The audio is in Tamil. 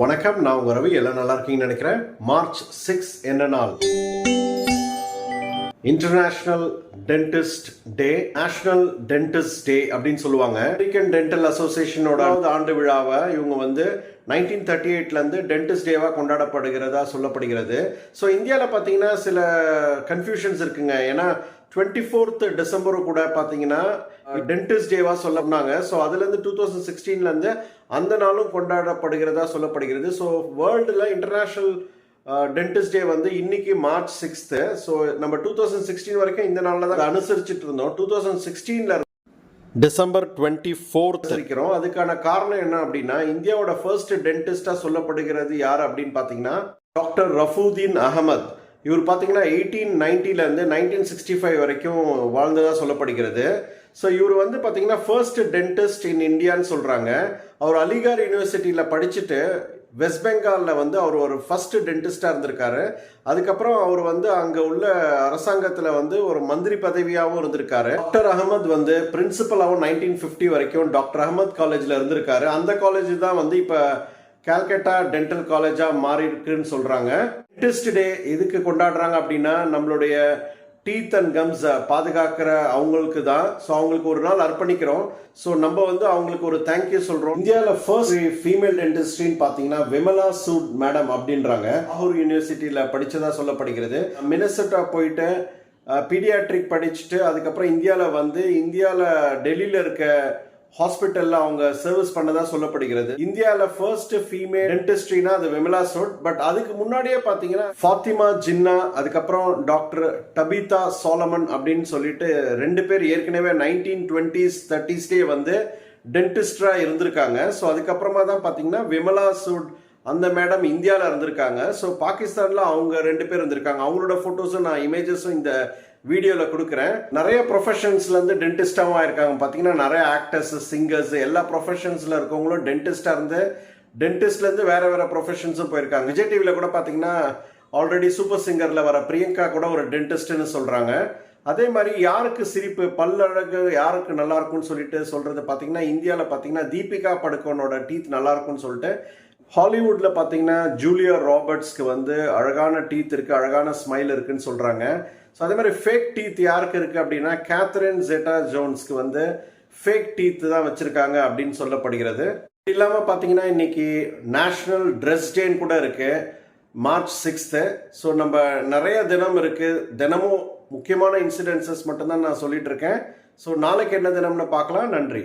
வணக்கம் நான் உங்க ரவி. எல்லாம் நல்லா இருக்கீங்கன்னு நினைக்கிறேன். மார்ச் சிக்ஸ் என்ன நாள்? International dentist day national dentist day அப்படின்னு சொல்லுவாங்க. அமெரிக்கன் டென்டல் அசோசியேஷனோட ஆண்டு விழாவை இவங்க வந்து நைன்டீன் தேர்ட்டி எயிட்லேருந்து டென்டிஸ்ட் டேவாக கொண்டாடப்படுகிறதா சொல்லப்படுகிறது. ஸோ இந்தியாவில் பார்த்தீங்கன்னா சில கன்ஃபியூஷன்ஸ் இருக்குங்க. ஏன்னா டுவெண்ட்டி ஃபோர்த் டிசம்பர் கூட பார்த்தீங்கன்னா டென்டிஸ்ட் டேவாக சொல்லப்படாங்க ஸோ அதுலேருந்து டூ தௌசண்ட் சிக்ஸ்டீன்லேருந்து அந்த நாளும் கொண்டாடப்படுகிறதா சொல்லப்படுகிறது. ஸோ வேர்ல்டில் இன்டர்நேஷ்னல் டென்டிஸ்ட் டே வந்து இன்னைக்கு மார்ச் சிக்ஸ்த்து ஸோ நம்ம டூ தௌசண்ட் சிக்ஸ்டீன் வரைக்கும் இந்த நாளில் தான் அனுசரிச்சுட்டு இருந்தோம். டூ தௌசண்ட் சிக்ஸ்டீனில் டிசம்பர் டுவெண்ட்டி ஃபோர்த் இருக்கிறோம் அதுக்கான காரணம் என்ன அப்படின்னா இந்தியாவோட ஃபர்ஸ்ட் டென்டிஸ்டாக சொல்லப்படுகிறது யார் அப்படின்னு பார்த்தீங்கன்னா டாக்டர் ரஃபுதீன் அகமத் இவர் பார்த்தீங்கன்னா எயிட்டீன் நைன்ட்டிலேருந்து நைன்டீன் சிக்ஸ்டி ஃபைவ் வரைக்கும் வாழ்ந்ததாக சொல்லப்படுகிறது. ஸோ இவர் வந்து பார்த்தீங்கன்னா ஃபர்ஸ்ட் டென்டிஸ்ட் இன் இந்தியான்னு சொல்கிறாங்க அவர் அலிகார் யூனிவர்சிட்டியில் படிச்சுட்டு வெஸ்ட் பெங்காலில் வந்து அவர் ஒரு ஃபர்ஸ்ட் டென்டிஸ்டாக இருந்திருக்காரு. அதுக்கப்புறம் அவர் வந்து அங்கே உள்ள அரசாங்கத்தில் வந்து ஒரு மந்திரி பதவியாகவும் இருந்திருக்காரு. டாக்டர் அகமது வந்து பிரின்சிபலாகவும் நைன்டீன் ஃபிஃப்டி வரைக்கும் டாக்டர் அகமத் காலேஜில் இருந்திருக்காரு. அந்த காலேஜ் தான் வந்து இப்போ கேல்கட்டா டென்டல் காலேஜாக மாறி இருக்குன்னு சொல்கிறாங்க டென்டிஸ்ட் டே எதுக்கு கொண்டாடுறாங்க அப்படின்னா நம்மளுடைய டீத் அண்ட் கம்ஸ் பாதுகாக்கிற அவங்களுக்கு தான். ஸோ அவங்களுக்கு ஒரு நாள் அர்ப்பணிக்கிறோம். ஸோ நம்ம வந்து அவங்களுக்கு ஒரு தேங்க்யூ சொல்கிறோம் இந்தியாவில் ஃபர்ஸ்ட் ஃபீமேல் டென்டிஸ்ட்ரின்னு பார்த்தீங்கன்னா விமலா சூட் மேடம் அப்படின்றாங்க. லாகூர் யூனிவர்சிட்டியில் படித்ததாக சொல்லப்படுகிறது. மினசட்டா போயிட்டு பீடியாட்ரிக் படிச்சுட்டு அதுக்கப்புறம் இந்தியாவில் வந்து இந்தியாவில் டெல்லியில் இருக்க ஹாஸ்பிட்டல்ல அவங்க சர்வீஸ் பண்ணதா சொல்லப்படுகிறது. இந்தியாவில் ஃபர்ஸ்ட் ஃபீமேல் டென்டிஸ்ட்ரினா அது விமலா சோட். பட் அதுக்கு முன்னாடியே பார்த்தீங்கன்னா ஃபாத்திமா ஜின்னா அதுக்கப்புறம் டாக்டர் டபிதா சோலமன் அப்படின்னு சொல்லிட்டு ரெண்டு பேர் ஏற்கனவே நைன்டீன் டுவெண்ட்டிஸ் தேர்ட்டிஸ்லேயே வந்து டென்டிஸ்டரா இருந்திருக்காங்க. ஸோ அதுக்கப்புறமா தான் பார்த்தீங்கன்னா விமலா சூட் அந்த மேடம் இந்தியாவில் இருந்திருக்காங்க. ஸோ பாகிஸ்தானில் அவங்க ரெண்டு பேர் இருந்திருக்காங்க. அவங்களோட ஃபோட்டோஸும் நான் இமேஜஸும் இந்த வீடியோவில் கொடுக்குறேன். நிறைய ப்ரொஃபஷன்ஸ்லேருந்து டென்டிஸ்டாகவும் ஆயிருக்காங்க. பார்த்தீங்கன்னா நிறைய ஆக்டர்ஸ் சிங்கர்ஸ் எல்லா ப்ரொஃபஷன்ஸில் இருக்கவங்களும் டென்டிஸ்டாக இருந்து டென்டிஸ்ட்லேருந்து வேறு வேறு ப்ரொஃபஷன்ஸும் போயிருக்காங்க. விஜய் டிவியில் கூட பார்த்தீங்கன்னா ஆல்ரெடி சூப்பர் சிங்கரில் வர பிரியங்கா கூட ஒரு டென்டிஸ்ட்னு சொல்கிறாங்க அதே மாதிரி யாருக்கு சிரிப்பு பல்லழகு யாருக்கு நல்லா இருக்கும்னு சொல்லிட்டு சொல்றது பார்த்தீங்கன்னா இந்தியாவில் பார்த்தீங்கன்னா தீபிகா படுகோனோட டீத் நல்லா இருக்கும்னு சொல்லிட்டு ஹாலிவுட்ல பார்த்தீங்கன்னா ஜூலியர் ராபர்ட்ஸ்க்கு வந்து அழகான டீத் இருக்கு அழகான ஸ்மைல் இருக்குன்னு சொல்றாங்க. ஸோ அதே மாதிரி ஃபேக் டீத் யாருக்கு இருக்குது அப்படின்னா கேத்ரின் ஜெட்டா ஜோன்ஸ்க்கு வந்து ஃபேக் டீத் தான் வச்சுருக்காங்க அப்படின்னு சொல்லப்படுகிறது. இல்லாமல் பார்த்தீங்கன்னா இன்னைக்கு நேஷ்னல் ட்ரெஸ் டேன்னு கூட இருக்குது மார்ச் சிக்ஸ்த்து ஸோ நம்ம நிறைய தினம் இருக்குது தினமும் முக்கியமான இன்சிடென்சஸ் மட்டும்தான் நான் சொல்லிட்டு இருக்கேன். ஸோ நாளைக்கு என்ன தினம்னு பார்க்கலாம். நன்றி.